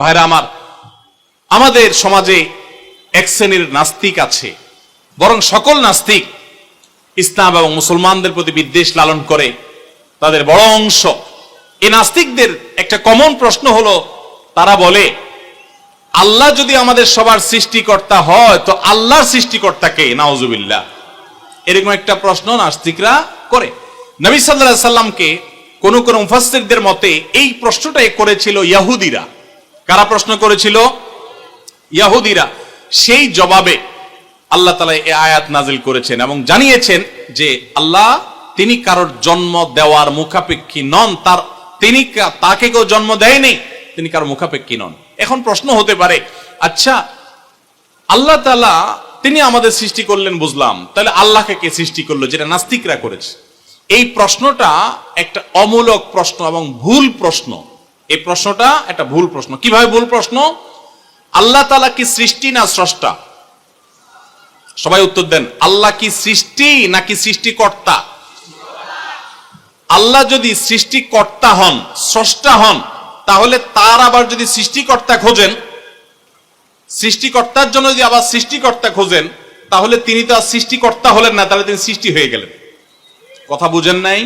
ভাইরা আমার, আমাদের সমাজে এক শ্রেণির নাস্তিক আছে, বরং সকল নাস্তিক ইসলাম এবং মুসলমানদের প্রতি বিদ্বেষ লালন করে। তাদের বড় অংশ এই নাস্তিকদের একটা কমন প্রশ্ন হলো, তারা বলে, আল্লাহ যদি আমাদের সবার সৃষ্টিকর্তা হয়, তো আল্লাহর সৃষ্টিকর্তা কে? নাউজুবিল্লাহ। এরকম একটা প্রশ্ন নাস্তিকরা করে। নবী সাল্লাল্লাহু সাল্লামকে কোন কোন মুফাসসিরদের মতে এই প্রশ্নটাই করেছিল ইয়াহুদিরা। কারা প্রশ্ন করেছিল? ইয়াহুদিরা। সেই জবাবে আল্লাহ তালা এ আয়াত নাজিল করেছেন এবং জানিয়েছেন যে আল্লাহ তিনি কারোর জন্ম দেওয়ার মুখাপেক্ষী নন, তার তিনি তাকে কেউ জন্ম দেয়নি, তিনি কারোর মুখাপেক্ষী নন। এখন প্রশ্ন হতে পারে আচ্ছা আল্লাহ তালা তিনি আমাদের সৃষ্টি করলেন বুঝলাম, তাহলে আল্লাহকে কে সৃষ্টি করল যেটা নাস্তিকরা করেছে? এই প্রশ্নটা একটা অমূলক প্রশ্ন এবং ভুল প্রশ্ন। এই প্রশ্নটা একটা ভুল প্রশ্ন। কীভাবে ভুল প্রশ্ন? আল্লাহ তালা কি সৃষ্টি না স্রষ্টা? সবাই উত্তর দেন, আল্লাহ কি সৃষ্টি নাকি সৃষ্টিকর্তা? আল্লাহ যদি সৃষ্টিকর্তা হন, স্রষ্টা হন, তাহলে তার আবার যদি সৃষ্টিকর্তা খোঁজেন, সৃষ্টিকর্তার জন্য যদি আবার সৃষ্টিকর্তা খোঁজেন, তাহলে তিনি তো আর সৃষ্টিকর্তা হলেন না, তাহলে তিনি সৃষ্টি হয়ে গেলেন। কথা বুঝেন নাই?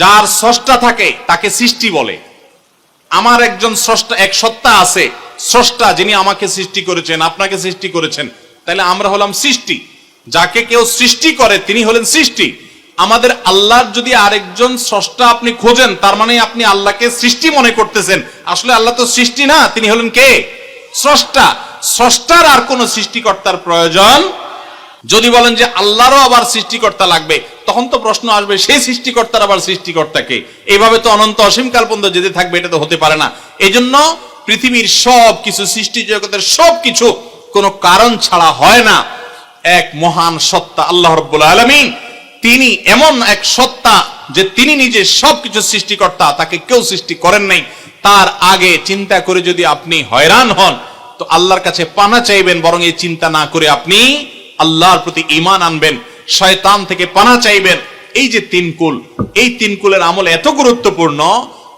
যার স্রষ্টা থাকে, তাকে সৃষ্টি বলে। আমার একজন স্রষ্টা, এক সত্তা আছে, স্রষ্টা যিনি আমাকে সৃষ্টি করেছেন, আপনাকে সৃষ্টি করেছেন। তাহলে আমরা হলাম সৃষ্টি। যাকে কেউ সৃষ্টি করে, তিনি হলেন সৃষ্টি। আমাদের আল্লাহর যদি আরেকজন স্রষ্টা আপনি খোঁজেন, তার মানে আপনি আল্লাহকে সৃষ্টি মনে করতেছেন। আসলে আল্লাহ তো সৃষ্টি না, তিনি হলেন কে? স্রষ্টা। স্রষ্টার আর কোন সৃষ্টিকর্তার প্রয়োজন যদি বলেন যে আল্লাহরও আবার সৃষ্টিকর্তা লাগবে, তখন তো প্রশ্ন আসবে, সেই সৃষ্টিকর্তার আবার সৃষ্টিকর্তাকে এইভাবে তো অনন্ত অসীমকাল পর্যন্ত যেতে থাকবে, এটা তো হতে পারে না। এই জন্য পৃথিবীর সব কিছু সৃষ্টি জগতের সব কিছু কোনো কারণ ছাড়া হয় না। এক মহান সত্তা, আল্লাহ রব্বুল আলমিন, তিনি এমন এক সত্তা যে তিনি নিজে সবকিছু সৃষ্টিকর্তা, তাকে কেউ সৃষ্টি করেন নাই। তার আগে চিন্তা করে যদি আপনি হয়রান হন, তো আল্লাহর কাছে পানা চাইবেন, বরং এই চিন্তা না করে আপনি আল্লাহর প্রতি ইমান আনবেন, শয়তান থেকে পানা চাইবেন। এই যে তিন কুল, এই তিন কুলের আমল এত গুরুত্বপূর্ণ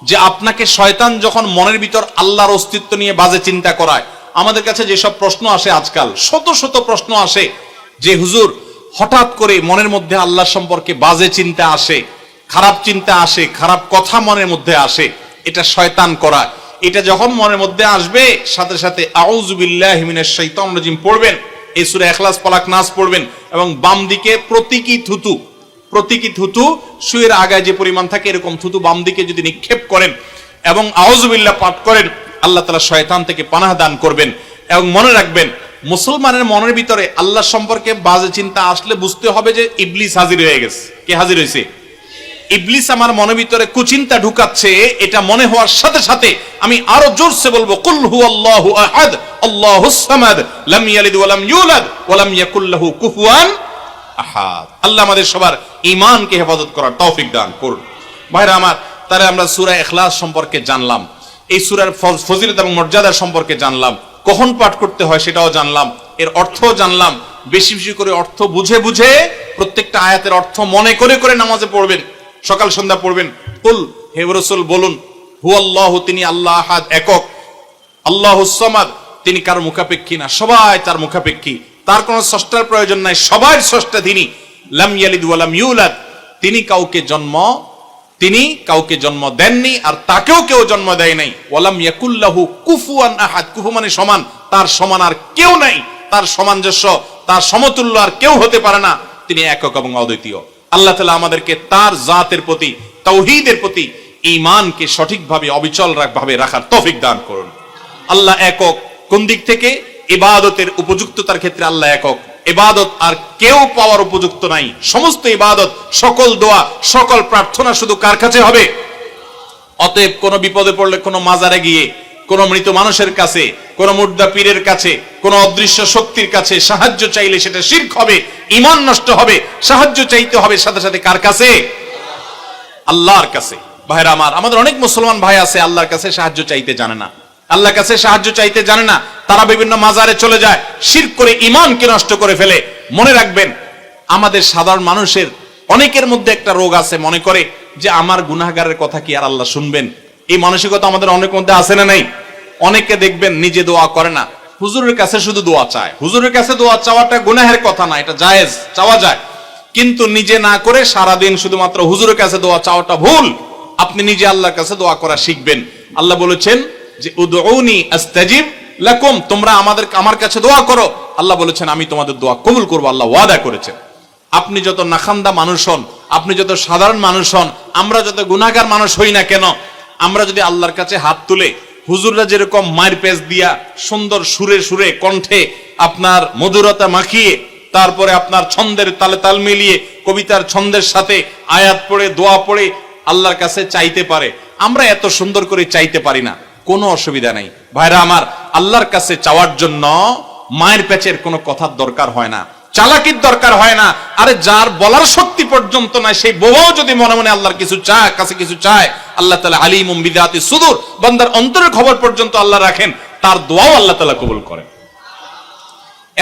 যে আপনাকে শয়তান যখন মনের ভিতর আল্লাহর অস্তিত্ব নিয়ে বাজে চিন্তা করায়। আমাদের কাছে যেসব প্রশ্ন আসে আজকাল, শত শত প্রশ্ন আসে যে, হুজুর, হঠাৎ করে মনের মধ্যে আল্লাহ সম্পর্কে বাজে চিন্তা আসে, খারাপ চিন্তা আসে, খারাপ কথা মনের মধ্যে আসে, এটা শয়তান করা এটা যখন মনের মধ্যে আসবে, সাথে সাথে আউজুবিল্লাহ হিমিনের শৈতান রাজিম পড়বেন। এই সুরে এখলাস পালাক নাচ পড়বেন এবং বাম দিকে প্রতীকী থুতু প্রতীকী থুতু শুয়ের আগায় যে পরিমাণ থাকে এরকম থুতু বাম দিকে যদি নিক্ষেপ করেন এবং আউজুবিল্লাহ পাঠ করেন, আল্লাহ তালা শয়তান থেকে পানাহ দান করবেন। এবং মনে রাখবেন, মুসলমানের মনের ভিতরে আল্লাহ সম্পর্কে বাজে চিন্তা আসলে বুঝতে হবে যে ইবলিস হাজির হয়ে গেছে। কে হাজির হয়েছে? ইবলিস আমার মনের ভিতরে কুচিন্তা ঢুকাচ্ছে, এটা মনে হওয়ার সাথে সাথে আমি আরও জোরসে বলব, কুল হু আল্লাহু আহাদ, আল্লাহুস সামাদ, লাম ইয়ালিদ ওয়া লাম ইউলাদ ওয়া লাম ইয়াকুল লাহু কুফুয়ান আহাদ। আল্লাহ আমাদের সবার ঈমানকে হেফাজত করার তৌফিক দান করুন। ভাইরা আমার, তাহলে আমরা সূরা ইখলাস সম্পর্কে জানলাম, এই সূরার ফজ- ফজিলত এবং মর্যাদা সম্পর্কে জানলাম, কখন পাঠ করতে হয় সেটাও জানলাম, এর অর্থও জানলাম, বেশি বেশি করে অর্থ বুঝে বুঝে প্রত্যেকটা আয়াতের অর্থ মনে করে করে নামাজে পড়বেন। সকাল সন্ধ্যা পড়বেন। কুল, হে রসুল, বলুন হু আল্লাহ তিনি আল্লাহ আহাদ, একক। আল্লাহ সমাদ, তিনি কার মুখাপেক্ষী না? সবাই তার মুখাপেক্ষী। তার কোনো স্রষ্টার প্রয়োজন নাই সবার স্রষ্টা তিনি। লাম ইয়ালিদ ওয়ালাম ইউলাদ, তিনি কাউকে জন্ম, তিনি কাউকে জন্ম দেননি, আর তাকেও কেউ জন্ম দেয় নাই। ওয়ালাম ইয়াকুল্লাহু কুফুয়ান আহাদ, কুফু মানে সমান। তার সমান আর কেউ নাই, তার সামঞ্জস্য, তার সমতুল্য আর কেউ হতে পারে না। তিনি একক এবং অদ্বিতীয়। আল্লাহ তালা আমাদেরকে তার জাতের প্রতি, তৌহিদের প্রতি ঈমানকে সঠিকভাবে অবিচল ভাবে রাখার তৌফিক দান করুন। আল্লাহ একক কোন দিক থেকে? ইবাদতের উপযুক্ততার ক্ষেত্রে আল্লাহ একক। ইবাদত আর কেউ পাওয়ার উপযুক্ত নাই। সমস্ত ইবাদত, সকল দোয়া, সকল প্রার্থনা শুধু কার কাছে হবে? অতএব কোনো বিপদে পড়লে কোনো মাজারে গিয়ে কোনো মৃত মানুষের কাছে, কোনো মুর্দা পীরের কাছে, কোনো অদৃশ্য শক্তির কাছে সাহায্য চাইলে সেটা শির্ক হবে ইমান নষ্ট হবে, সাহায্য চাইতে হবে সাথে সাথে কার কাছে? আল্লাহর কাছে। ভাইরা আমার, আমাদের অনেক মুসলমান ভাই আছে, আল্লাহর কাছে সাহায্য চাইতে জানে না। আল্লাহর কাছে সাহায্য চাইতে জানে না, তারা বিভিন্ন মাজারে চলে যায় শির করে ইমানকে নষ্ট করে ফেলে। মনে রাখবেন, আমাদের সাধারণ মানুষের অনেকের মধ্যে একটা রোগ আছে, মনে করে যে আমার গুনাহগারের কথা কি আর আল্লাহ শুনবেন? এই মানসিকতা আমাদের অনেক মধ্যে আছে না নাই? অনেকে দেখবেন নিজে দোয়া করে না। হুজুরের কাছে শুধু দোয়া চায়। হুজুরের কাছে দোয়া চাওয়াটা গুনাহের কথা না, এটা জায়েজ, চাওয়া যায়। কিন্তু নিজে না করে সারাদিন শুধুমাত্র হুজুরের কাছে দোয়া চাওয়াটা ভুল। আপনি নিজে আল্লাহর কাছে দোয়া করা শিখবেন। আল্লাহ বলেছেন যে, উদউনি আস্তাজিব লাকুম তোমরা আমাদের, আমার কাছে দোয়া করো। আল্লাহ বলেছেন, আমি তোমাদের দোয়া কবুল করব আল্লাহ ওয়াদা করেছেন। আপনি যত নাখান্দা মানুষ হন, আপনি যত সাধারণ মানুষ হন, আমরা যত গুনাহগার মানুষ হই না কেন আমরা যদি আল্লাহর কাছে হাত তুলে হুজুররা যেরকম মায়ের পেজ দিয়া সুন্দর সুরে সুরে কণ্ঠে আপনার মধুরতা মাখিয়ে, তারপরে আপনার ছন্দের তালে তাল মিলিয়ে কবিতার ছন্দের সাথে আয়াত পড়ে, দোয়া পড়ে আল্লাহর কাছে চাইতে পারে, আমরা এত সুন্দর করে চাইতে পারি না, কোনো অসুবিধা নাই। ভাইরা আমার, আল্লাহর কাছে চাওয়ার জন্য মায়ের পেচের কোনো কথার দরকার হয় না, চালাকির দরকার হয় না, আরে যার বলার শক্তি পর্যন্ত নাই, সেই বউও যদি মনে মনে আল্লাহর কিছু চায়, কাছে কিছু চায় আল্লাহ তালা আলিম বিদাতি সুদূর। বান্দার অন্তরের খবর পর্যন্ত আল্লাহ রাখেন, তার দোয়াও আল্লাহ তালা কবুল করেন।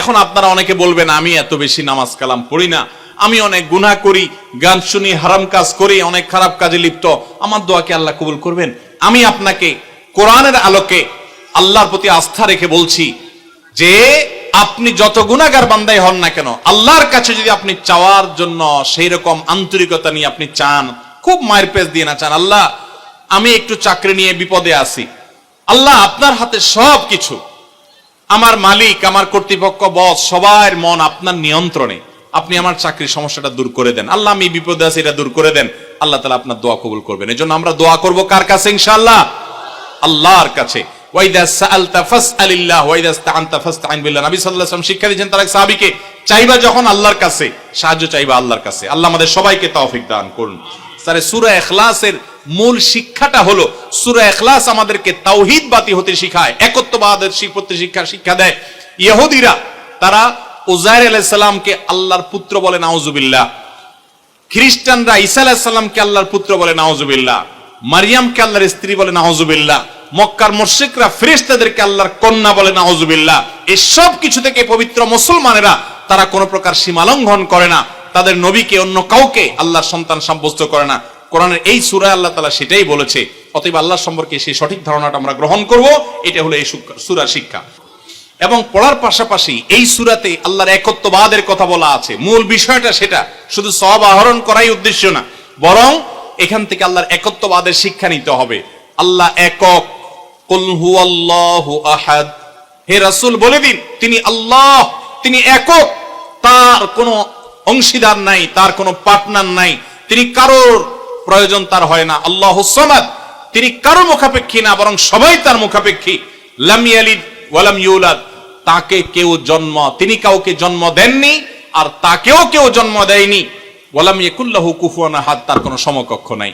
এখন আপনারা অনেকে বলবেন, আমি এত বেশি নামাজ কালাম পড়ি না। আমি অনেক গুনাহ করি, গান শুনি, হারাম কাজ করি, অনেক খারাপ কাজে লিপ্ত। আমার দোয়াকে আল্লাহ কবুল করবেন? আমি আপনাকে কোরআনের আলোকে আল্লাহর প্রতি আস্থা রেখে বলছি যে, আপনি যত গুণাগার বান্দাই হন না কেন, আল্লাহর কাছে যদি আপনি চাওয়ার জন্য সেই রকম আন্তরিকতা নিয়ে আপনি চান, খুব মায়ের পেজ দিয়ে না চান, আল্লাহ আমি একটু চাকরি নিয়ে বিপদে আছি। আল্লাহ আপনার হাতে সব কিছু আমার মালিক, আমার কর্তৃপক্ষ, বস, সবার মন আপনার নিয়ন্ত্রণে। আপনি আমার চাকরির সমস্যাটা দূর করে দেন। আল্লাহ আমি বিপদে আছি, এটা দূর করে দেন। আল্লাহ তালা আপনার দোয়া কবুল করবেন। এই জন্য আমরা দোয়া করব কার কাছে, ইনশাআল্লাহ? আল্লাহর কাছে। শিক্ষা দিয়েছেন চাইবা যখন আল্লাহর কাছে, সাহায্য চাইবা আল্লাহর কাছে। আল্লাহ আমাদের সবাইকে তৌফিক দান করুন। তারে সূরা ইখলাসের মূল শিক্ষাটা হলো, সূরা ইখলাস আমাদেরকে তাওহীদবাদী হতে শেখায় একত্ববাদের শিক্ষা শিক্ষা শিক্ষা দেয়। ইহুদিরা, তারা উজাইর আলাইহিস সালামকে আল্লাহর পুত্র বলে, নাউজুবিল্লাহ। খ্রিস্টানরা ঈসা আলাইহিস সালামকে আল্লাহর পুত্র বলে, নাউজুবিল্লাহ। মারিয়ামকে আল্লাহর স্ত্রী বলে, নাউজুবিল্লাহ। মক্কার মুশরিকরা ফেরেশতাদেরকে আল্লাহর কন্যা বলে, নাউজুবিল্লাহ। এসব কিছু থেকে পবিত্র মুসলমানেরা, তারা কোনো প্রকার সীমা লঙ্ঘন করে না। তাদের নবীকে অন্য কাউকে আল্লাহর সন্তান সাব্যস্ত করে না। কোরআনের এই সূরায় আল্লাহ তালা সেটাই বলেছে। অতএব আল্লাহ সম্পর্কে সেই সঠিক ধারণাটা আমরা গ্রহণ করব। এটা হলো এই সুরার শিক্ষা। এবং পড়ার পাশাপাশি এই সুরাতে আল্লাহর একত্ববাদের কথা বলা আছে। মূল বিষয়টা সেটা। শুধু সব আহরণ করাই উদ্দেশ্য না। বরং এখান থেকে আল্লাহর একত্ববাদের শিক্ষা নিতে হবে। আল্লাহ একক হুয়াল্লাহু আহাদ। হে রাসূল, বলে দিন, তিনি আল্লাহ, তিনি একক। তার কোনো অংশীদার নাই, তার কোনো পার্টনার নাই। তিনি কারোর প্রয়োজন তার হয় না। আল্লাহ সমাদ, তিনি কারও মুখাপেক্ষী না, বরং সবাই তার মুখাপেক্ষী। লামিয়ালিদ ওয়ালাম ইউলাদ, তাকে কেউ জন্ম, তিনি কাউকে জন্ম দেননি আর তাকেও কেউ জন্ম দেয়নি। ওয়ালাম ইয়াকুল্লাহু কুফুয়ানা হাত তার কোনো সমকক্ষ নাই।